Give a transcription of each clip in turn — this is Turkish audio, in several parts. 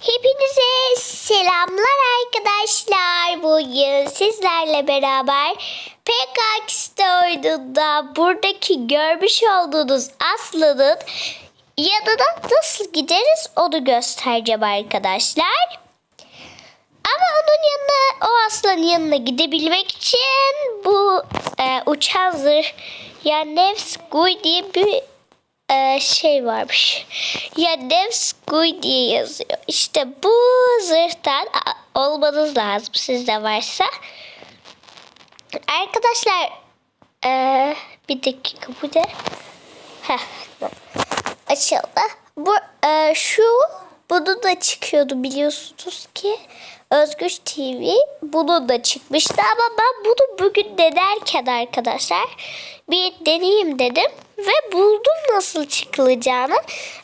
Hepinize selamlar arkadaşlar. Bugün sizlerle beraber PKX'de oyununda buradaki görmüş olduğunuz Aslı'nın yanına nasıl gideriz onu göstereceğim arkadaşlar. Ama onun yanına, o aslanın yanına gidebilmek için bu e, uçan zırh yani Nevskuy diye bir e, şey varmış. Ya Nevskuy diye yazıyor. İşte bu zırhtan olmanız lazım sizde varsa. Arkadaşlar e, bir dakika bu ne? Heh, açıldı. Bu e, şu bunu da çıkıyordu biliyorsunuz ki Özgüç TV bunu da çıkmıştı ama ben bunu bugün denerken arkadaşlar bir deneyeyim dedim ve buldum nasıl çıkılacağını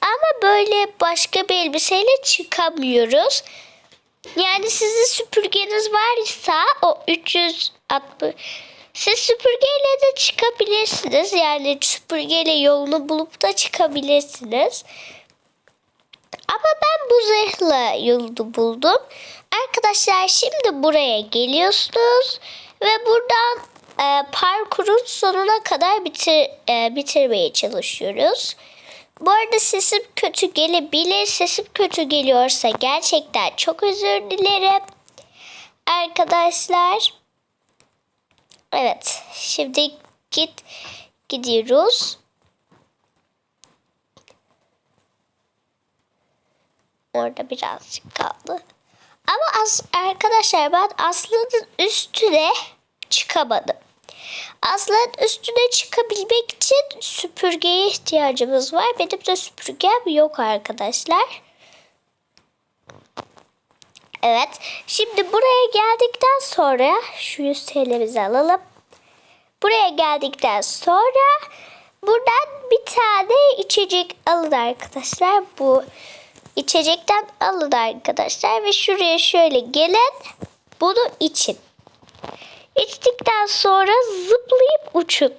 ama böyle başka bir elbiseyle çıkamıyoruz. Yani sizin süpürgeniz varsa o 360 siz süpürgeyle de çıkabilirsiniz. Yani süpürgeyle yolunu bulup da çıkabilirsiniz. Ama ben bu zırhla yolu buldum. Arkadaşlar şimdi buraya geliyorsunuz ve buradan e, parkurun sonuna kadar bitir, e, bitirmeye çalışıyoruz. Bu arada sesim kötü gelebilir. Sesim kötü geliyorsa gerçekten çok özür dilerim. Arkadaşlar. Evet. Şimdi git gidiyoruz. Orada birazcık kaldı. Ama as arkadaşlar ben Aslı'nın üstüne çıkamadım. Aslı'nın üstüne çıkabilmek için süpürgeye ihtiyacımız var. Benim de süpürgem yok arkadaşlar. Evet. Şimdi buraya geldikten sonra şu 100 TL'mizi alalım. Buraya geldikten sonra buradan bir tane içecek alın arkadaşlar. Bu içecekten alın arkadaşlar ve şuraya şöyle gelin bunu için. İçtikten sonra zıplayıp uçun.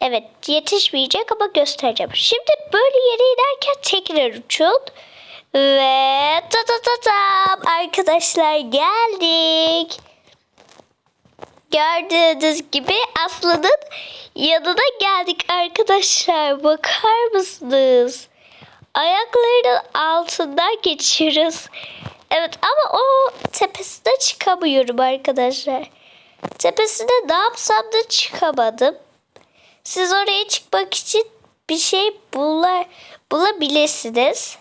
Evet yetişmeyecek ama göstereceğim. Şimdi böyle yere inerken tekrar uçun. Ve ta ta ta tam arkadaşlar geldik. Gördüğünüz gibi Aslı'nın yanına geldik arkadaşlar. Bakar mısınız? Ayaklarının altından geçiyoruz. Evet ama o tepesine çıkamıyorum arkadaşlar. Tepesine ne yapsam da çıkamadım. Siz oraya çıkmak için bir şey bular, bulabilirsiniz.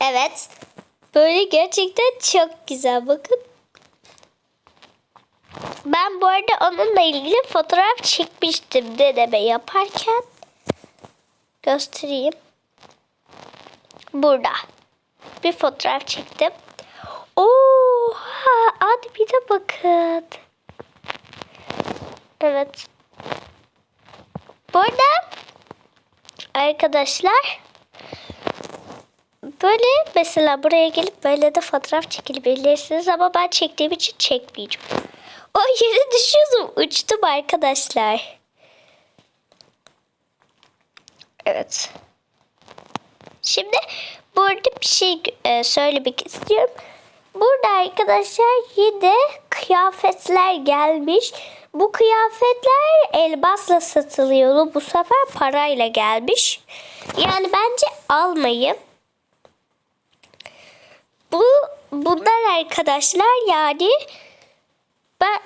Evet. Böyle gerçekten çok güzel bakın. Ben bu arada onunla ilgili fotoğraf çekmiştim deneme yaparken. Göstereyim. Burada. Bir fotoğraf çektim. Hadi bir de bakın. Evet. Bu arada arkadaşlar böyle mesela buraya gelip böyle de fotoğraf çekebilirsiniz ama ben çektiğim için çekmeyeceğim. O yere düşüyordum. Uçtum arkadaşlar. Evet. Şimdi burada bir şey e, söylemek istiyorum. Burada arkadaşlar yine kıyafetler gelmiş. Bu kıyafetler elbasla satılıyordu. Bu sefer parayla gelmiş. Yani bence almayın. Bu bunlar arkadaşlar yani ben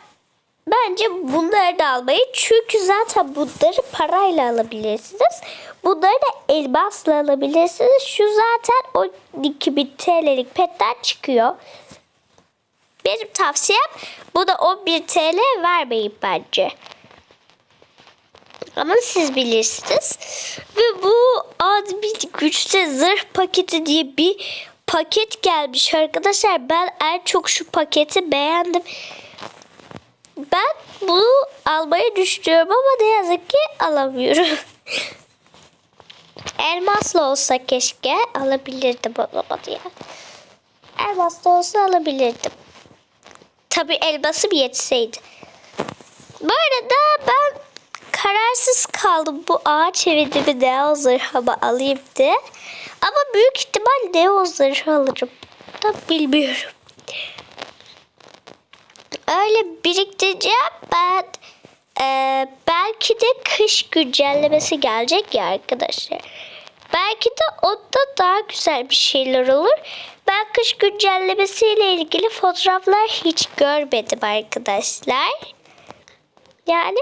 bence bunları da almayın. Çünkü zaten bunları parayla alabilirsiniz. Bunları da elbasla alabilirsiniz. Şu zaten 12.000 TL'lik petten çıkıyor. Benim tavsiyem bu da 11 TL vermeyin bence. Ama siz bilirsiniz. Ve bu admin güçte zırh paketi diye bir paket gelmiş arkadaşlar. Ben en çok şu paketi beğendim. Ben bunu almayı düşünüyorum ama ne yazık ki alamıyorum. Elmaslı olsa keşke alabilirdim olamadı ya. Elmaslı olsa alabilirdim. Tabi elmasım yetseydi. Bu arada ben kararsız kaldım bu ağaç evini mi ne o zırhamı alayım diye. Ama büyük ihtimal Neo zırhı alırım. Da bilmiyorum. Öyle biriktireceğim ben. Ee, belki de kış güncellemesi gelecek ya arkadaşlar. Belki de onda daha güzel bir şeyler olur. Ben kış güncellemesiyle ilgili fotoğraflar hiç görmedim arkadaşlar. Yani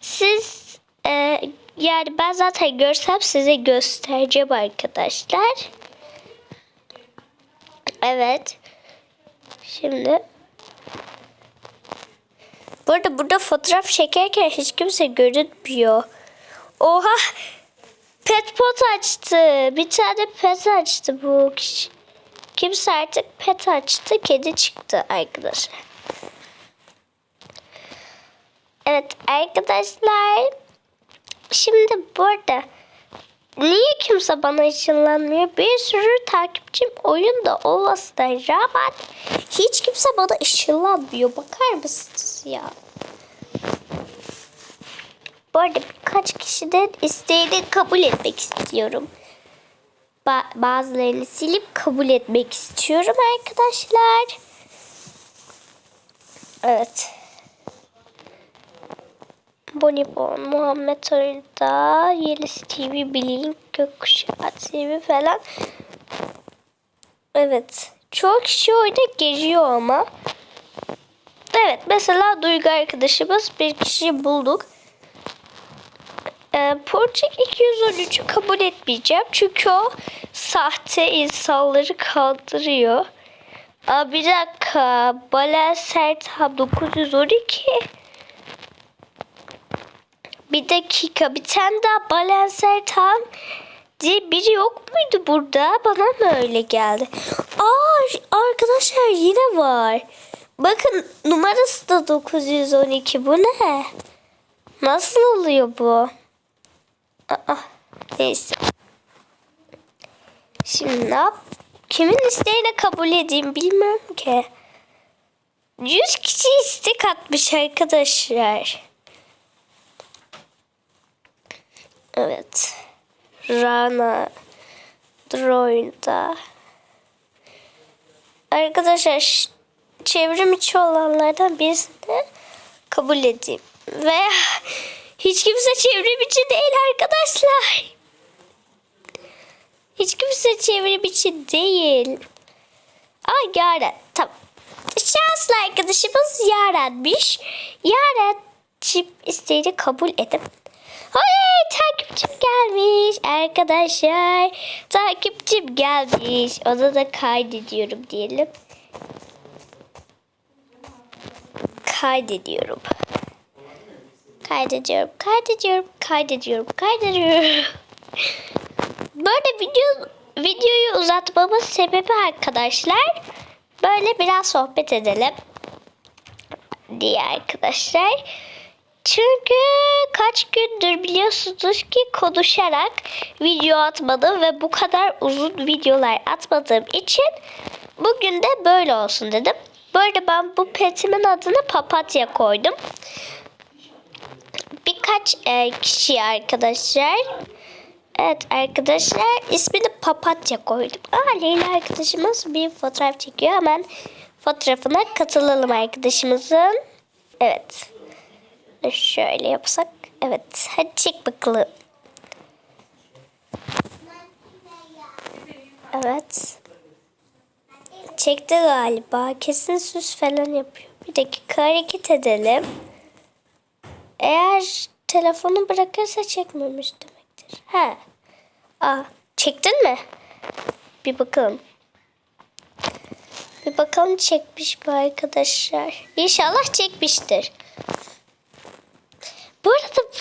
siz e, yani ben zaten görsem size göstereceğim arkadaşlar. Evet. Şimdi bu arada burada fotoğraf çekerken hiç kimse görünmüyor. Oha! Pet pot açtı. Bir tane pet açtı bu kişi. Kimse artık pet açtı. Kedi çıktı arkadaşlar. Evet arkadaşlar. Şimdi burada niye kimse bana ışınlanmıyor? Bir sürü takipçim oyunda olmasına rağmen hiç kimse bana ışınlanmıyor. Bakar mısınız ya? Bu arada birkaç kişiden isteğini kabul etmek istiyorum. Ba- bazılarını silip kabul etmek istiyorum arkadaşlar. Evet. Bonibon, Muhammed Arı'da, Yeliz TV, Blink, Gökkuşağı TV falan. Evet. Çoğu kişi orada geziyor ama. Evet. Mesela Duygu arkadaşımız bir kişiyi bulduk. Ee, Portek 213'ü kabul etmeyeceğim. Çünkü o sahte insanları kandırıyor. Aa, bir dakika. Balen Sertab 912. Bir dakika. Bir tane daha Balen Sertab diye biri yok muydu burada? Bana mı öyle geldi? Aa arkadaşlar yine var. Bakın numarası da 912. Bu ne? Nasıl oluyor bu? Aa, neyse. Şimdi ne yap? Kimin isteğine kabul edeyim bilmiyorum ki. 100 kişi istek atmış arkadaşlar. Evet. Rana Droid'da. Arkadaşlar çevrim içi olanlardan birisini kabul edeyim. Ve hiç kimse çevrim içi değil arkadaşlar. Hiç kimse çevrim içi değil. Aa Yaren. Tamam. Şanslı arkadaşımız Yaren'miş. Yaren çip isteğini kabul edip. Oley takipçim gelmiş arkadaşlar. Takipçim gelmiş. Ona da kaydediyorum diyelim. Kaydediyorum. Kaydediyorum, kaydediyorum, kaydediyorum, kaydediyorum. Böyle video videoyu uzatmamın sebebi arkadaşlar böyle biraz sohbet edelim diye arkadaşlar. Çünkü kaç gündür biliyorsunuz ki konuşarak video atmadım ve bu kadar uzun videolar atmadığım için bugün de böyle olsun dedim. Böyle ben bu petimin adını papatya koydum. Birkaç e, kişi arkadaşlar Evet arkadaşlar ismini papatya koydum. Aa Leyla arkadaşımız bir fotoğraf çekiyor. Hemen fotoğrafına katılalım arkadaşımızın. Evet. Şöyle yapsak. Evet. Hadi çek bakalım. Evet. Çekti galiba. Kesin süs falan yapıyor. Bir dakika hareket edelim. Eğer telefonu bırakırsa çekmemiş demektir. He. Aa, çektin mi? Bir bakalım. Bir bakalım çekmiş mi arkadaşlar? İnşallah çekmiştir.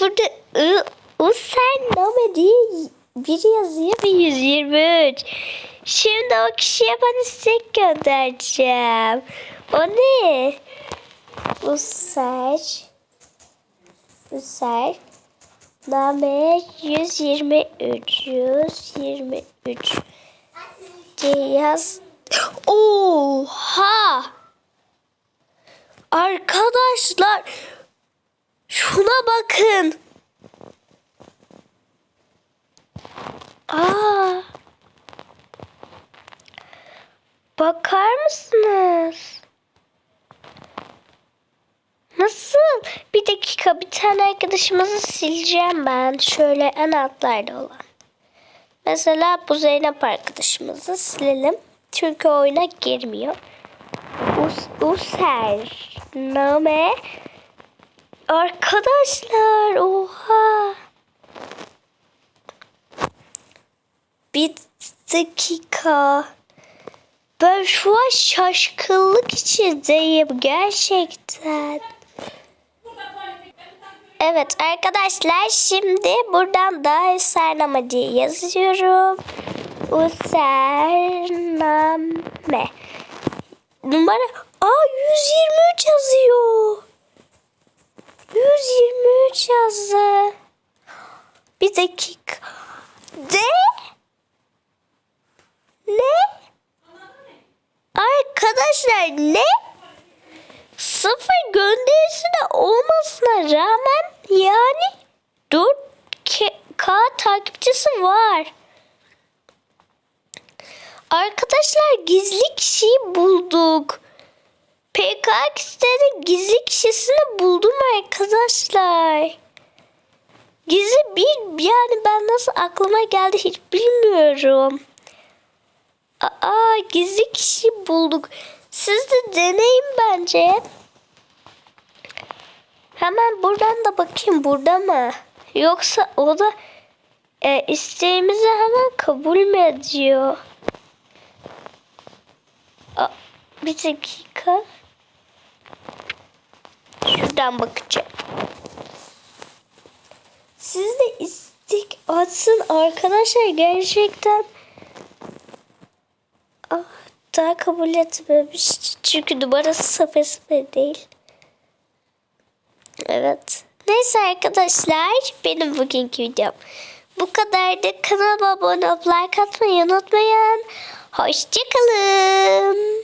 Burada I, Usen Nome diye biri yazıyor ve 123. Şimdi o kişiye ben istek göndereceğim. O ne? User. User. Name 123. 123. diye yaz. Oha! Arkadaşlar şuna bakın. Aa. Bakar mısınız? Nasıl? Bir dakika bir tane arkadaşımızı sileceğim ben. Şöyle en altlarda olan. Mesela bu Zeynep arkadaşımızı silelim. Çünkü oyuna girmiyor. Us User. Name. Arkadaşlar oha. Bir dakika. Ben şu an şaşkınlık içindeyim gerçekten. Evet arkadaşlar şimdi buradan da Username diye yazıyorum. Username. Numara A120 123 yazdı. Bir dakika. De? Ne? Arkadaşlar ne? Sıfır gönderisi de olmasına rağmen yani 4K takipçisi var. Arkadaşlar gizli kişiyi bulduk. PKX'de gizli kişisini buldum arkadaşlar. Gizli bir yani ben nasıl aklıma geldi hiç bilmiyorum. Aa gizli kişi bulduk. Siz de deneyin bence. Hemen buradan da bakayım burada mı? Yoksa o da e, isteğimizi hemen kabul mü ediyor? Aa, bir dakika. Şuradan bakacağım. Siz de istek atsın arkadaşlar gerçekten. Ah, daha kabul etmemiş. Çünkü numarası sıfır değil. Evet. Neyse arkadaşlar benim bugünkü videom. Bu kadardı. Kanalıma abone olup like atmayı unutmayın. Hoşçakalın.